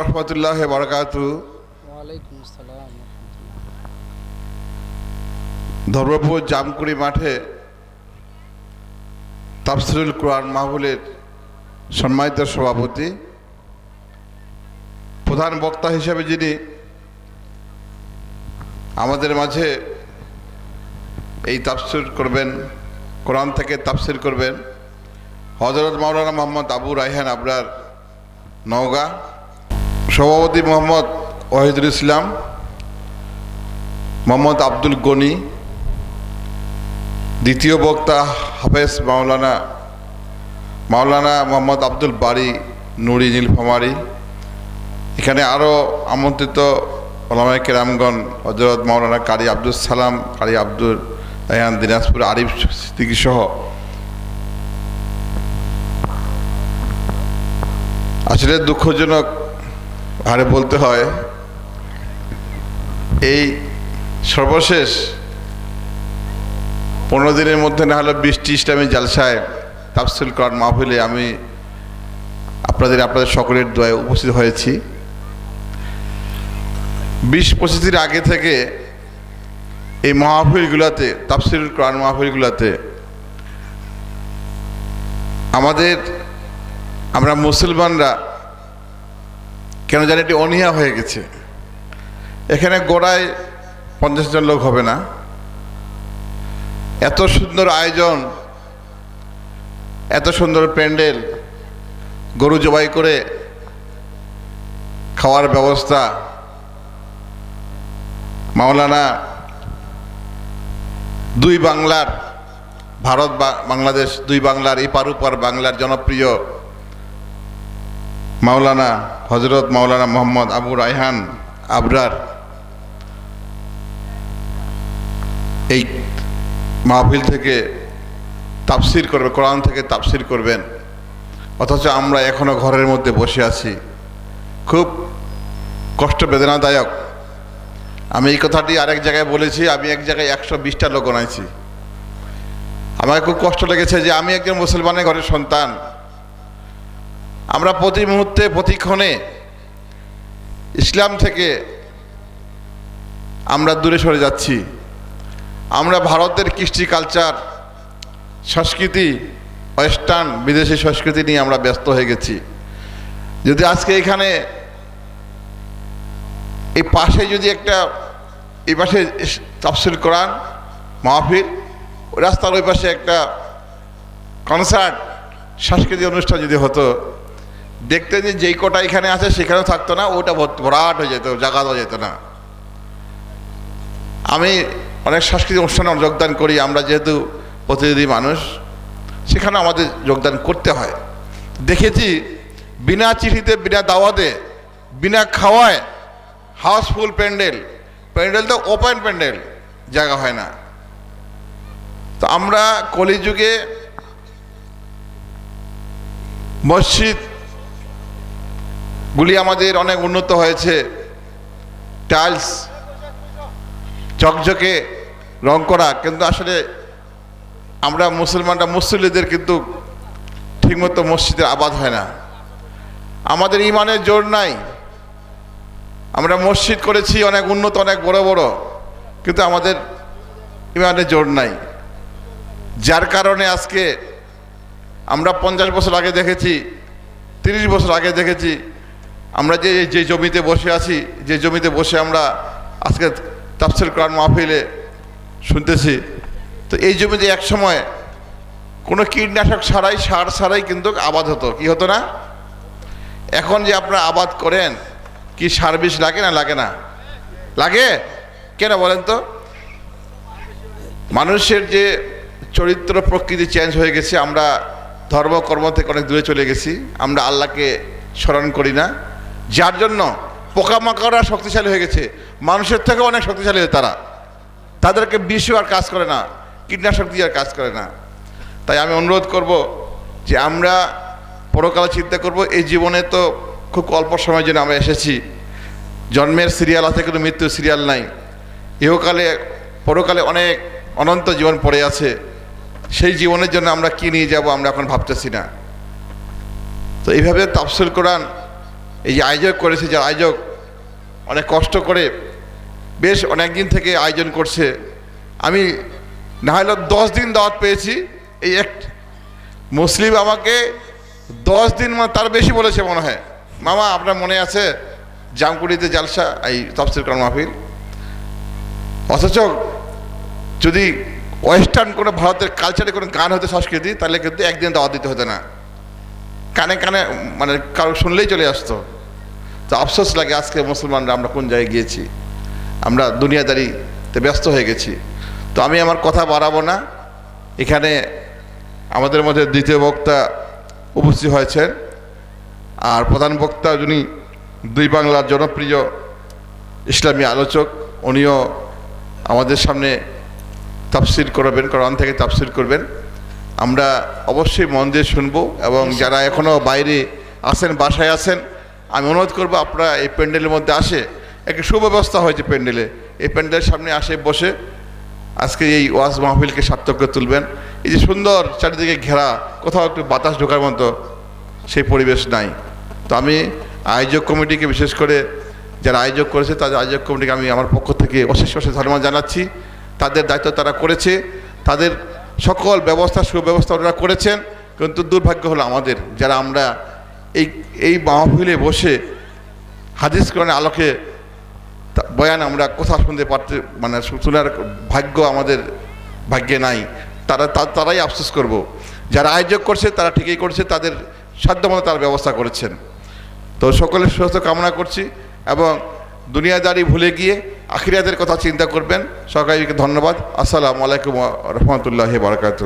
রহমতুল্লাহ বারকাতু। ধর্মপুর জামকুড়ি মাঠে তাফসিরুল কোরআন মাহবুলের সম্মানিত সভাপতি প্রধান বক্তা হিসেবে যিনি আমাদের মাঝে এই তাফসির করবেন কোরআন থেকে তাফসির করবেন হজরত মাওলানা মোহাম্মদ আবু রায়হান আবরার নওগাঁ। সভাপতি মোহাম্মদ ওয়াহিদুল ইসলাম, মোহাম্মদ আব্দুল গনি, দ্বিতীয় বক্তা হাফেজ মাওলানা মাওলানা মোহাম্মদ আব্দুল বারি নুরি নীলফামারি। এখানে আরও আমন্ত্রিত ওলামায় কেরামগণ হজরত মাওলানা কারি আব্দুল সালাম, কারি আব্দুল রায়হান দিনাজপুর আরিফ সিদ্দিকী সহ। আসলে দুঃখজনক হারে বলতে হয়, এই সর্বশেষ পনেরো দিনের মধ্যে না হলে বৃষ্টি ইসলামী জালসায় তাফসিল করার মাহফিলে আমি আপনাদের আপনাদের সকলের দোয়ায় উপস্থিত হয়েছি। বিশ পঁচিশ দিন আগে থেকে এই মাহফিলগুলোতে, তাফসিল কোরআন মাহফিলগুলোতে আমাদের, আমরা মুসলমানরা কেন জানি এটি অনীহা হয়ে গেছে। এখানে গোড়ায় পঞ্চাশ জন লোক হবে না। এত সুন্দর আয়োজন, এত সুন্দর প্যান্ডেল, গরু জবাই করে খাওয়ার ব্যবস্থা। মাওলানা দুই বাংলার, ভারত বাংলাদেশ দুই বাংলার, এই পার বাংলার জনপ্রিয় মাওলানা হজরত মাওলানা মোহাম্মদ আবু রায়হান আবরার এই মাহফিল থেকে তাফসির করবে, কোরআন থেকে তাফসির করবেন। অথচ আমরা এখনও ঘরের মধ্যে বসে আছি। খুব কষ্ট বেদনাদায়ক। আমি এই কথাটি আরেক জায়গায় বলেছি, আমি এক জায়গায় একশো বিশটা লোক বানাইছি। আমার খুব কষ্ট লেগেছে যে আমি একজন মুসলমানের ঘরের সন্তান। আমরা প্রতি মুহূর্তে প্রতিক্ষণে ইসলাম থেকে আমরা দূরে সরে যাচ্ছি। আমরা ভারতের কৃষ্টি কালচার, সংস্কৃতি, ওয়েস্টার্ন, বিদেশি সংস্কৃতি নিয়ে আমরা ব্যস্ত হয়ে গেছি। যদি আজকে এখানে এই পাশে যদি একটা, এই পাশে তাফসিল কোরআন, মাহফিল, ওই রাস্তার ওই পাশে একটা কনসার্ট, সাংস্কৃতিক অনুষ্ঠান যদি হতো দেখতে যে যেই কটা এখানে আছে, সেখানেও থাকতো না, ওটা ভর- ভরাট হয়ে যেত জায়গা দেওয়া যেত না। আমি অনেক সাংস্কৃতিক অনুষ্ঠানে যোগদান করি, আমরা যেহেতু প্রতিনিধি মানুষ, সেখানে আমাদের যোগদান করতে হয়। দেখেছি, বিনা চিঠিতে, বিনা দাওয়াতে, বিনা খাওয়ায় হাউসফুল প্যান্ডেল প্যান্ডেল তো ওপেন প্যান্ডেল জায়গা হয় না। তো আমরা কলিযুগে মসজিদ গুলি আমাদের অনেক উন্নত হয়েছে। টাইলস, চকচকে রং করা, কিন্তু আসলে আমরা মুসলমানরা, মুসল্লিদের কিন্তু ঠিকমতো মসজিদের আবাদ হয় না। আমাদের ইমানের জোর নাই। আমরা মসজিদ করেছি অনেক উন্নত, অনেক বড় বড়, কিন্তু আমাদের ইমানের জোর নাই। যার কারণে আজকে আমরা পঞ্চাশ বছর আগে দেখেছি, তিরিশ বছর আগে দেখেছি আমরা যে যে জমিতে বসে আছি, যে জমিতে বসে আমরা আজকে তাফসির কোরআন মাহফিলে শুনতেছি, তো এই জমিতে এক সময় কোনো কীটনাশক ছাড়াই, সার ছাড়াই কিন্তু আবাদ হতো, কি হতো না? এখন যে আপনারা আবাদ করেন, কি সার লাগে না লাগে না? লাগে? কেন বলেন তো? মানুষের যে চরিত্র প্রকৃতি চেঞ্জ হয়ে গেছে, আমরা ধর্ম কর্ম থেকে অনেক দূরে চলে গেছি, আমরা আল্লাহকে স্মরণ করি না। যার জন্য পোকামাকড়রা শক্তিশালী হয়ে গেছে। মানুষের থেকে অনেক শক্তিশালী হয় তারা। তাদেরকে বিষও আর কাজ করে না, কীটনাশক দিয়ে আর কাজ করে না। তাই আমি অনুরোধ করব যে আমরা পরকালে চিন্তা করব, এই জীবনে তো খুব অল্প সময়ের জন্য আমরা এসেছি। জন্মের সিরিয়াল আছে, কিন্তু মৃত্যুর সিরিয়াল নাই। ইহকালে, পরকালে অনেক অনন্ত জীবন পড়ে আছে। সেই জীবনের জন্য আমরা কি নিয়ে যাব, আমরা এখন ভাবতেছি না। তো এইভাবে তাফসিল কোরআন এই যে আয়োজক করেছে যে আয়োজক অনেক কষ্ট করে বেশ অনেক দিন থেকে আয়োজন করছে। আমি না হলে দশ দিন দাওয়াত পেয়েছি। এই এক মুসলিম আমাকে দশ দিন মানে তার বেশি বলেছে মনে হয়। মামা, আপনার মনে আছে জামকুড়িতে জালসা, এই তফসিল কর মাহফিল? অথচ যদি ওয়েস্টার্ন কোনো ভারতের কালচারে কোনো গান হতো, সংস্কৃতি, তাহলে কিন্তু একদিন দাওয়াত দিতে হতো না। কানে কানে মানে কারও শুনলেই চলে আসতো। তো আফসোস লাগে আজকে মুসলমানরা আমরা কোন জায়গায় গিয়েছি। আমরা দুনিয়াদারিতে ব্যস্ত হয়ে গেছি। তো আমি আমার কথা বাড়াবো না। এখানে আমাদের মধ্যে দ্বিতীয় বক্তা উপস্থিত হয়েছেন। আর প্রধান বক্তা যিনি দুই বাংলার জনপ্রিয় ইসলামী আলোচক উনিও আমাদের সামনে তাফসির করবেন কোরআন থেকে তাফসির করবেন। আমরা অবশ্যই মন দিয়ে শুনব এবং যারা এখনও বাইরে আছেন বাসায় আছেন আমি অনুরোধ করব আপনারা এই প্যান্ডেলের মধ্যে আসে, একটা সুব্যবস্থা হয়েছে প্যান্ডেলে। এই প্যান্ডেলের সামনে আসে, বসে আজকে এই ওয়াজ মাহফিলকে সার্থক করে তুলবেন। এই যে সুন্দর চারিদিকে ঘেরা, কোথাও একটু বাতাস ঢোকার মতো সেই পরিবেশ নাই। তো আমি আয়োজক কমিটিকে বিশেষ করে যারা আয়োজক করেছে, তাদের আয়োজক কমিটিকে আমি আমার পক্ষ থেকে অশেষ অশেষ ধন্যবাদ জানাচ্ছি। তাদের দায়িত্ব তারা করেছে, তাদের সকল ব্যবস্থা, সুব্যবস্থা ওনারা করেছেন। কিন্তু দুর্ভাগ্য হলো আমাদের, যারা আমরা এই এই মাহফিলে বসে হাদিস কোরআনের আলোকে বয়ান আমরা কোথাও শুনতে পারতে মানে শোনার ভাগ্য আমাদের ভাগ্যে নাই। তারা তারাই আফসোস করব। যারা আয়োজক করছে, তারা ঠিকই করছে, তাদের সাধ্যমতো তার ব্যবস্থা করেছেন। তো সকলের সুস্থ কামনা করছি এবং দুনিয়াদারি ভুলে গিয়ে আখিরাতের কথা চিন্তা করবেন। সবাইকে ধন্যবাদ। আসসালামু আলাইকুম রহমতুল্লাহ বারকাত